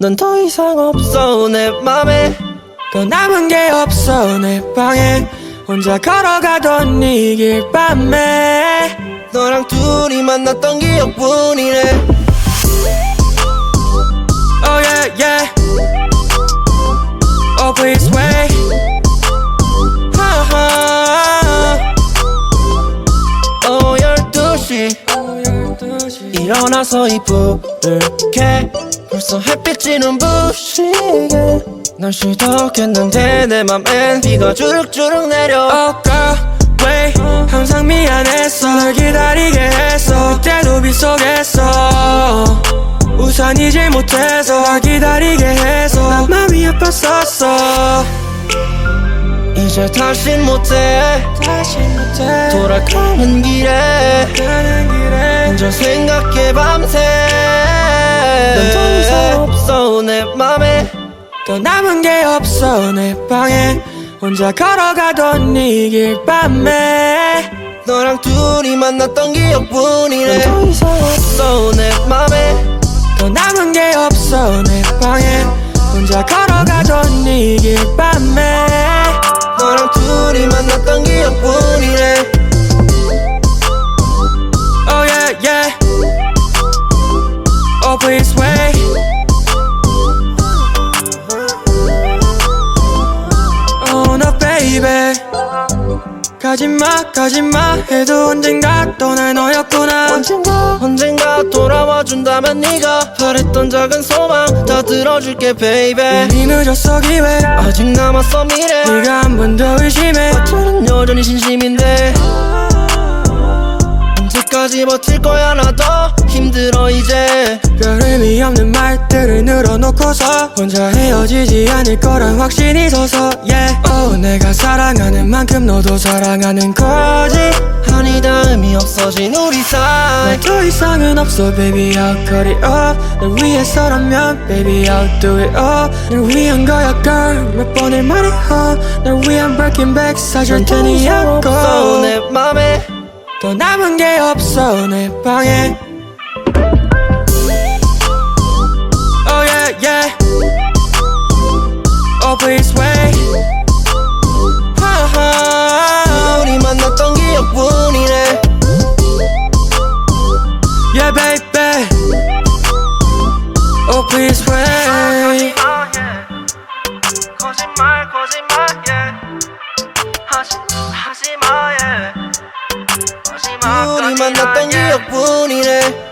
넌 더 이상 없어 내 맘에. 더 남은 게 없어 내 방에. 혼자 걸어가던 이 길 밤에. 너랑 둘이 만났던 기억뿐이네 Oh yeah yeah. Oh please wait. 하하 어 12시. 일어나서 이불을 캐 벌써 햇빛 지는 부시게. 날씨도 깼는데 내 맘엔 비가 주룩주룩 내려. girl wait 항상 미안했어? 널 기다리게 했어. 그때도 빗속했어. 우산이질 못해서 널 기다리게 해서 난 맘이 아팠었어. 이제 다신 못해. 다시 못해. 돌아가는 길에. 가는 길에. 혼자 생각해 밤새 넌더 이상 없어 내 맘에. 더 남은 게 없어 내 방에. 혼자 걸어가던 이 길 밤에. 너랑 둘이 만났던 기억뿐이네 넌더 이상 없어 내 맘에. 더 남은 게 없어 내 방에. 혼자 걸어가던 이 길 밤에. 너랑 둘이 만났던 기억뿐이네 please wait Oh no baby. 가지마 가지마. 해도 언젠가 또날 너였구나. 언젠가 언젠가 돌아와 준다면 네가 바랬던 작은 소망 다 들어줄게 베이베 이미 늦었어 기회. 아직 남았어 미래. 네가 한 번 더 의심해. 저는 여전히 진심인데 언제까지 버틸 거야 나 더 힘들어 이제. 별 의미 없는 말들을 늘어놓고서 혼자 헤어지지 않을 거란 확신이 서서 yeah. Oh 내가 사랑하는 만큼 너도 사랑하는 거지. 아니다 의미 없어진 우리 사이. 날더 이상은 없어 baby. I'll cut it off. 널 위해서라면 baby. I'll do it all. 널 위한 거야 girl 몇 번을 말해어 널 위한 breaking back 사줄 테니 없어. go 내 맘에 더 남은 게 없어 내 방에. Oh yeah yeah. Oh please wait. 하하 우리 만났던 기억뿐이네 Yeah baby. Oh please wait. Oh, oh, 거짓말 거짓말. Suri, mandate io punire.